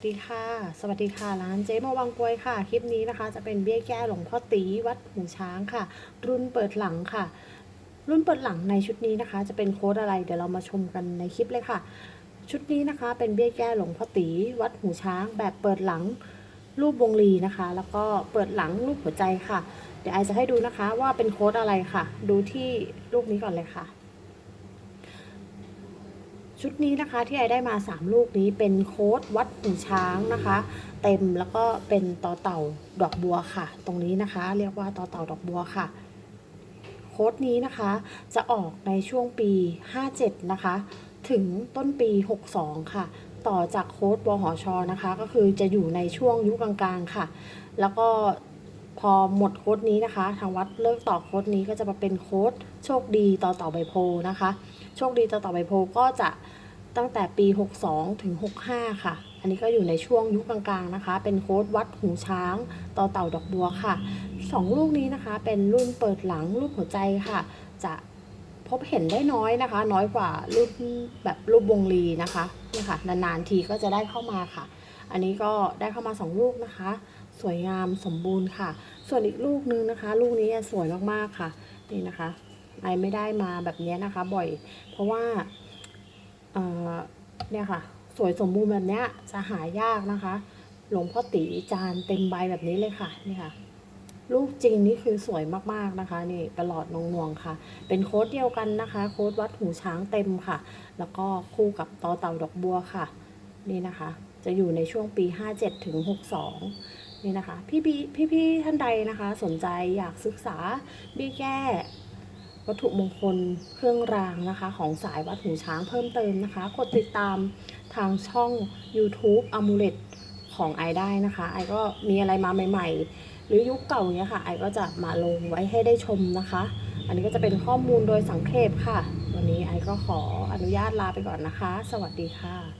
สวัสดีค่ะ สวัสดีค่ะร้านเจ๊มาวังกวยค่ะ คลิปนี้นะคะ จะเป็นเบี้ยแก้หลวงพ่อตีวัดหูช้างค่ะ รุ่นเปิดหลังค่ะ รุ่นเปิดหลังในชุดนี้นะคะ จะเป็นโค้ดอะไร เดี๋ยวเรามาชมกันในคลิปเลยค่ะ ชุดนี้นะคะ เป็นเบี้ยแก้หลวงพ่อตีวัดหูช้าง แบบเปิดหลังรูปวงลีนะคะ แล้วก็เปิดหลังรูปหัวใจค่ะ เดี๋ยวไอจะให้ดูนะคะว่าเป็นโค้ดอะไรค่ะ ดูที่รูปนี้ก่อนเลยค่ะ ชุดนี้นะคะที่ไอได้มา 3 ลูกนี้เป็นโค้ดวัดหูช้างนะคะ เต็มแล้วก็เป็นต่อเต่าดอกบัวค่ะ ตรงนี้นะคะ เรียกว่าต่อเต่าดอกบัวค่ะ โค้ดนี้นะคะจะออกในช่วงปี 57 นะคะ ถึงต้นปี 62 ค่ะ ต่อจากโค้ดวหชนะคะ ก็คือจะอยู่ในช่วงยุคกลางๆค่ะ แล้วก็ พอหมดโค้ดนี้นะคะ ทางวัดเลิกต่อโค้ดนี้ก็จะมาเป็นโค้ดโชคดีต่อต่อใบโพนะคะ โชคดีต่อต่อใบโพก็จะตั้งแต่ปี 62 ถึง 65 ค่ะ อันนี้ก็อยู่ในช่วงยุคกลางๆนะคะ เป็นโค้ดวัดหูช้างต่อเต่าดอกบัวค่ะสองลูกนี้นะคะ เป็นรุ่นเปิดหลังรูปหัวใจค่ะ จะพบเห็นได้น้อยนะคะ น้อยกว่ารูปแบบรูปวงลีนะคะนี่ค่ะนานๆทีก็จะได้เข้ามาค่ะ อันนี้ก็ได้เข้ามาสองลูกนะคะ สวยงามสมบูรณ์ค่ะ ส่วนอีกลูกนึงนะคะ ลูกนี้สวยมากๆค่ะ นี่นะคะไอไม่ได้มาแบบนี้นะคะ บ่อย เพราะว่าเออเนี่ยค่ะ สวยสมบูรณ์แบบเนี้ยจะหายากนะคะ หลวงพ่อตีจานเต็มใบแบบนี้เลยค่ะนี่ค่ะลูกจริงนี่คือสวยมากๆนะคะนี่ประหลอดนงนวงค่ะ เป็นโค้ดเดียวกันนะคะ โค้ดวัดหูช้างเต็มค่ะ แล้วก็คู่กับตอเต่าดอกบัวค่ะ นี่นะคะ จะอยู่ในช่วงปี 57ถึง62 นี่นะคะ พี่พี่พี่พี่ท่านใดนะคะ สนใจอยากศึกษาบี้แก้วัตถุมงคลเครื่องรางนะคะ ของสายวัดหูช้างเพิ่มเติมนะคะ กดติดตามทางช่อง YouTube a m u l e t ของไอได้นะคะ ไอก็มีอะไรมาใหม่ ๆ หรือยุคเก่าเนี้ยค่ะ ไอก็จะมาลงไว้ให้ได้ชมนะคะ อันนี้ก็จะเป็นข้อมูลโดยสังเขปค่ะ วันนี้ไอก็ขออนุญาตลาไปก่อนนะคะ สวัสดีค่ะ